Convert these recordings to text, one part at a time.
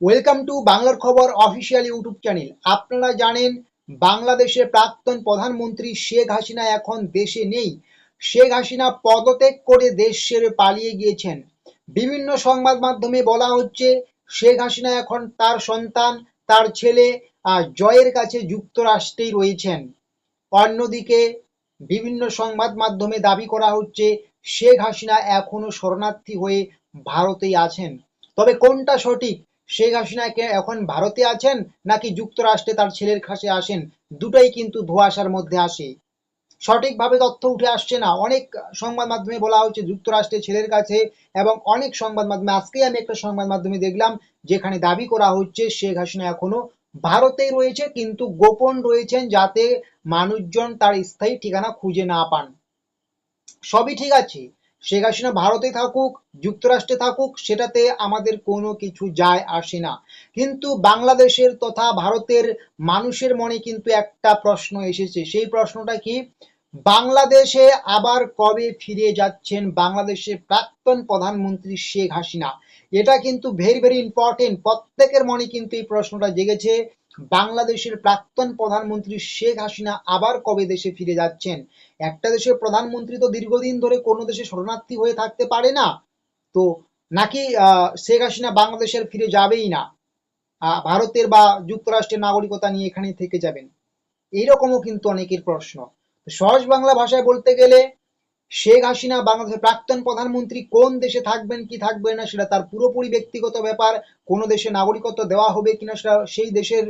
Welcome to বাংলার খবর official YouTube channel আপনারা জানেন, বাংলাদেশের প্রাক্তন প্রধানমন্ত্রী শেখ হাসিনা এখন দেশে নেই। শেখ হাসিনা পদত্যাগ করে দেশ ছেড়ে পালিয়ে গিয়েছেন। বিভিন্ন সংবাদ মাধ্যমে বলা হচ্ছে, শেখ হাসিনা এখন তার সন্তান, তার ছেলে জয়ের কাছে যুক্তরাষ্ট্রেই রয়েছেন। অন্যদিকে, বিভিন্ন সংবাদ মাধ্যমে দাবি করা হচ্ছে, শেখ হাসিনা এখনও শরণার্থী হয়ে ভারতেই আছেন। তবে কোনটা সঠিক? শেখ হাসিনা এখন ভারতে আছেন নাকি যুক্তরাষ্ট্রে তার ছেলের কাছে আসেন? দুটোই কিন্তু ধোঁয়াশার মধ্যে আসে। সঠিকভাবে তথ্য উঠে আসছে না। অনেক সংবাদ মাধ্যমে বলা হচ্ছে যুক্তরাষ্ট্রের ছেলের কাছে এবং অনেক সংবাদ মাধ্যমে, আজকেই আমি একটা সংবাদ মাধ্যমে দেখলাম যেখানে দাবি করা হচ্ছে শেখ হাসিনা এখনও ভারতেই রয়েছে কিন্তু গোপন রয়েছেন যাতে মানুষজন তার স্থায়ী ঠিকানা খুঁজে না পান। সবই ঠিক আছে। শেখ হাসিনা ভারতে থাকুক, যুক্তরাষ্ট্রে থাকুক, সেটাতে আমাদের কোনো কিছু যায় আসে না। কিন্তু বাংলাদেশের তথা ভারতের মানুষের মনে কিন্তু একটা প্রশ্ন এসেছে। সেই প্রশ্নটা কি? বাংলাদেশে আবার কবে ফিরে যাচ্ছেন বাংলাদেশের প্রাক্তন প্রধানমন্ত্রী শেখ হাসিনা? এটা কিন্তু ভেরি ভেরি ইম্পর্টেন্ট প্রত্যেকের মনে কিন্তু এই প্রশ্নটা জেগেছে। বাংলাদেশের প্রাক্তন প্রধানমন্ত্রী শেখ হাসিনা আবার কবে দেশে ফিরে যাচ্ছেন? একটা দেশের প্রধানমন্ত্রী তো দীর্ঘদিন ধরে কোনো দেশে শরণার্থী হয়ে থাকতে পারে না। তো নাকি শেখ হাসিনা বাংলাদেশের ফিরে যাবেই না? ভারতের বা যুক্তরাষ্ট্রের নাগরিকতা নিয়ে এখানে থেকে যাবেন। এইরকমও কিন্তু অনেকের প্রশ্ন। সহজ বাংলা ভাষায় বলতে গেলে শেখ হাসিনা বাংলাদেশের প্রাক্তন প্রধানমন্ত্রী কোন দেশে থাকবেন, কি থাকবেন না, সেটা তার পুরোপুরি ব্যক্তিগত ব্যাপার। কোন দেশে নাগরিকত্ব দেওয়া হবে কিনা সেটা সেই দেশের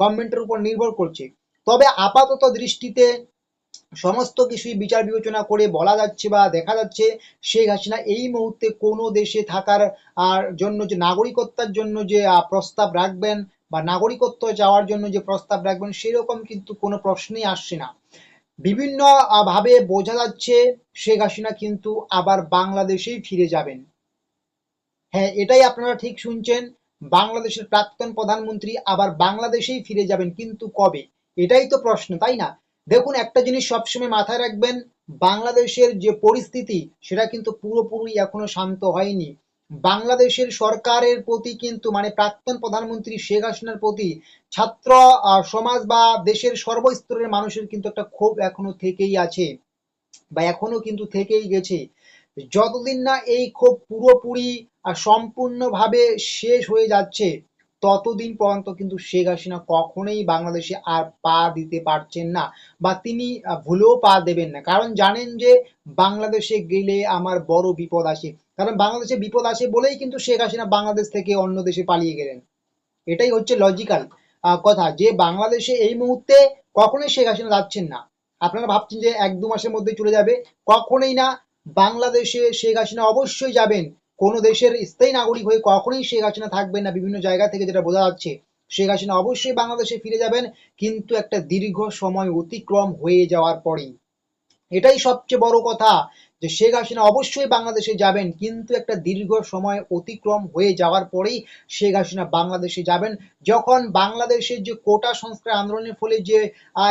গভর্নমেন্টের উপর নির্ভর করছে। তবে আপাতত দৃষ্টিতে সমস্ত কিছুই বিচার বিবেচনা করে বলা যাচ্ছে বা দেখা যাচ্ছে, শেখ হাসিনা এই মুহূর্তে কোনো দেশে থাকার আর জন্য যে নাগরিকত্বের জন্য যে প্রস্তাব রাখবেন বা নাগরিকত্ব যাওয়ার জন্য যে প্রস্তাব রাখবেন, সেরকম কিন্তু কোনো প্রশ্নই আসছে না। বিভিন্ন ভাবে বোঝা যাচ্ছে শেখ হাসিনা কিন্তু আবার বাংলাদেশেই ফিরে যাবেন। হ্যাঁ এটাই আপনারা ঠিক শুনছেন। বাংলাদেশের প্রাক্তন প্রধানমন্ত্রী আবার বাংলাদেশেই ফিরে যাবেন কিন্তু কবে? এটাই তো প্রশ্ন, তাই না? দেখুন, একটা জিনিস সবসময় মাথায় রাখবেন, বাংলাদেশের যে পরিস্থিতি, সেটা কিন্তু পুরোপুরি এখনও শান্ত হয়নি। বাংলাদেশের সরকারের প্রতি কিন্তু মানে প্রাক্তন প্রধানমন্ত্রী শেখ হাসিনার প্রতি ছাত্র সমাজ বা দেশের সর্বস্তরের মানুষের কিন্তু একটা ক্ষোভ এখনও থেকেই আছে বা এখনও কিন্তু থেকেই গেছে। যতদিন না এই ক্ষোভ পুরোপুরি সম্পূর্ণভাবে শেষ হয়ে যাচ্ছে, ততদিন পর্যন্ত কিন্তু শেখ হাসিনা কখনোই বাংলাদেশে আর পা দিতে পারছেন না বা তিনি ভুলেও পা দেবেন না। কারণ জানেন যে বাংলাদেশে গেলে আমার বড় বিপদ আসে। কারণ বাংলাদেশে বিপদ আসে বলেই কিন্তু শেখ হাসিনা বাংলাদেশ থেকে অন্য দেশে পালিয়ে গেলেন। এটাই হচ্ছে লজিক্যাল কথা যে বাংলাদেশে এই মুহূর্তে কখনোই শেখ হাসিনা যাচ্ছেন না। আপনারা ভাবছেন যে এক দু মাসের মধ্যে চলে যাবে। কখনোই না। বাংলাদেশে শেখ হাসিনা অবশ্যই যাবেন। কোন দেশের স্থায়ী নাগরিক হয়ে কখনোই শেখ হাসিনা থাকবেন না। বিভিন্ন জায়গা থেকে যেটা বোঝা যাচ্ছে, শেখ হাসিনা অবশ্যই বাংলাদেশে ফিরে যাবেন, কিন্তু একটা দীর্ঘ সময় অতিক্রম হয়ে যাওয়ার পরেই। এটাই সবচেয়ে বড় কথা। যে শেখ হাসিনা অবশ্যই বাংলাদেশে যাবেন, কিন্তু একটা দীর্ঘ সময় অতিক্রম হয়ে যাওয়ার পরেই শেখ হাসিনা বাংলাদেশে যাবেন। যখন বাংলাদেশের যে কোটা সংস্কার আন্দোলনের ফলে যে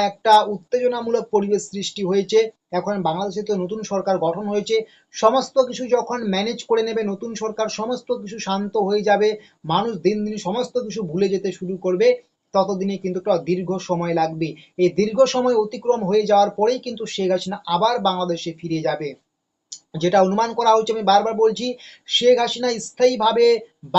একটা উত্তেজনামূলক পরিবেশ সৃষ্টি হয়েছে, এখন বাংলাদেশে তো নতুন সরকার গঠন হয়েছে, সমস্ত কিছু যখন ম্যানেজ করে নেবে নতুন সরকার, সমস্ত কিছু শান্ত হয়ে যাবে, মানুষ দিন দিন সমস্ত কিছু ভুলে যেতে শুরু করবে, ততদিনে কিন্তু একটা দীর্ঘ সময় লাগবে। এই দীর্ঘ সময় অতিক্রম হয়ে যাওয়ার পরেই কিন্তু শেখ হাসিনা আবার বাংলাদেশে ফিরে যাবে। যেটা অনুমান করা হচ্ছে আমি বারবার বলছি, শেখ হাসিনা স্থায়ীভাবে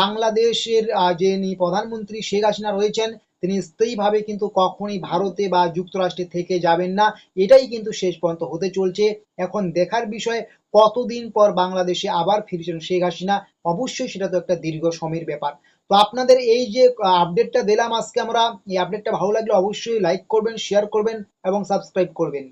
বাংলাদেশের যে প্রধানমন্ত্রী শেখ হাসিনা রয়েছেন, তিনি স্থায়ীভাবে কিন্তু কখনই ভারতে বা যুক্তরাষ্ট্রে থেকে যাবেন না। এটাই কিন্তু শেষ পর্যন্ত হতে চলছে। এখন দেখার বিষয়, কতদিন পর বাংলাদেশে আবার ফিরছেন শেখ হাসিনা? অবশ্যই সেটা তো একটা দীর্ঘ সময়ের ব্যাপার। তো আপনাদের এই যে আপডেটটা দিলাম আজকে আমরা, এই আপডেটটা ভালো লাগলে অবশ্যই লাইক করবেন শেয়ার করবেন এবং সাবস্ক্রাইব করবেন।